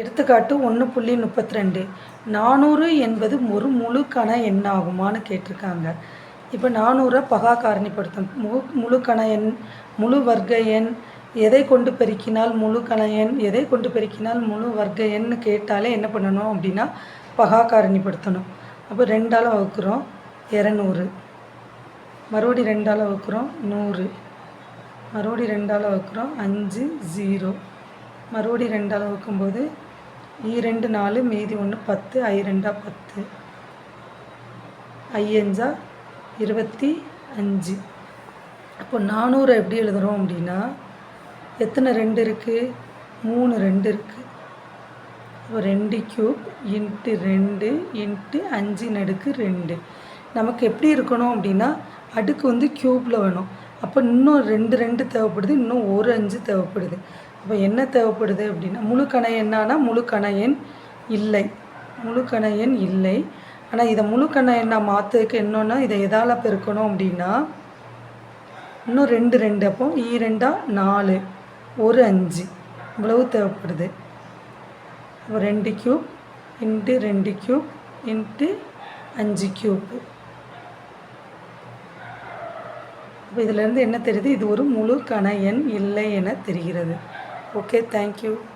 எடுத்துக்காட்டு ஒன்று புள்ளி முப்பத்தி ரெண்டு நானூறு என்பது ஒரு முழு கண எண்ணாகுமான்னு கேட்டிருக்காங்க. இப்போ நானூறை பகா காரணிப்படுத்தும் மு முழு கண எண் முழு வர்க்க எண் எதை கொண்டு பெருக்கினால் முழு கண எண் எதை கொண்டு பெருக்கினால் முழு வர்க்க எண்ணு கேட்டாலே என்ன பண்ணணும் அப்படின்னா பகா காரணிப்படுத்தணும் அப்போ ரெண்டால் வகுக்கிறோம் இரநூறு. மறுபடி ரெண்டால் வகுக்கிறோம் நூறு. மறுபடி ரெண்டால் வகுக்கிறோம் அஞ்சு ஜீரோ. மறுபடி ரெண்டால் வகுக்கும்போது ஈ ரெண்டு நாலு மீதி ஒன்று பத்து ஐ ரெண்டா பத்து. ஐயஞ்சா இருபத்தி அஞ்சு. அப்போ நானூறு எப்படி எழுதுகிறோம் அப்படின்னா எத்தனை ரெண்டு இருக்குது மூணு ரெண்டு இருக்குது அப்போ ரெண்டு க்யூப் இன்ட்டு ரெண்டு இன்ட்டு அஞ்சு நடுக்கு ரெண்டு. நமக்கு எப்படி இருக்கணும் அப்படின்னா அடுக்கு வந்து க்யூப்பில் வேணும். அப்போ இன்னும் ரெண்டு ரெண்டு தேவைப்படுது இன்னும் ஒரு அஞ்சு தேவைப்படுது. அப்போ என்ன தேவைப்படுது அப்படின்னா முழு கண எண்ணானா முழு கண எண் இல்லை. முழு கண எண் இல்லை. ஆனால் இதை முழு கண எண்ணாக மாற்றுறதுக்கு என்னன்னா இதை எதால் பெருக்கணும் அப்படின்னா இன்னும் ரெண்டு ரெண்டு. அப்போ ஈ நாலு. ஒரு அஞ்சு. இவ்வளவு தேவைப்படுது. அப்போ ரெண்டு க்யூப் இன்ட்டு ரெண்டு க்யூப் இன்ட்டு அஞ்சு க்யூப் அப்போ இதிலேருந்து என்ன தெரியுது? இது ஒரு முழு கண எண் இல்லை என தெரிகிறது. okay thank you.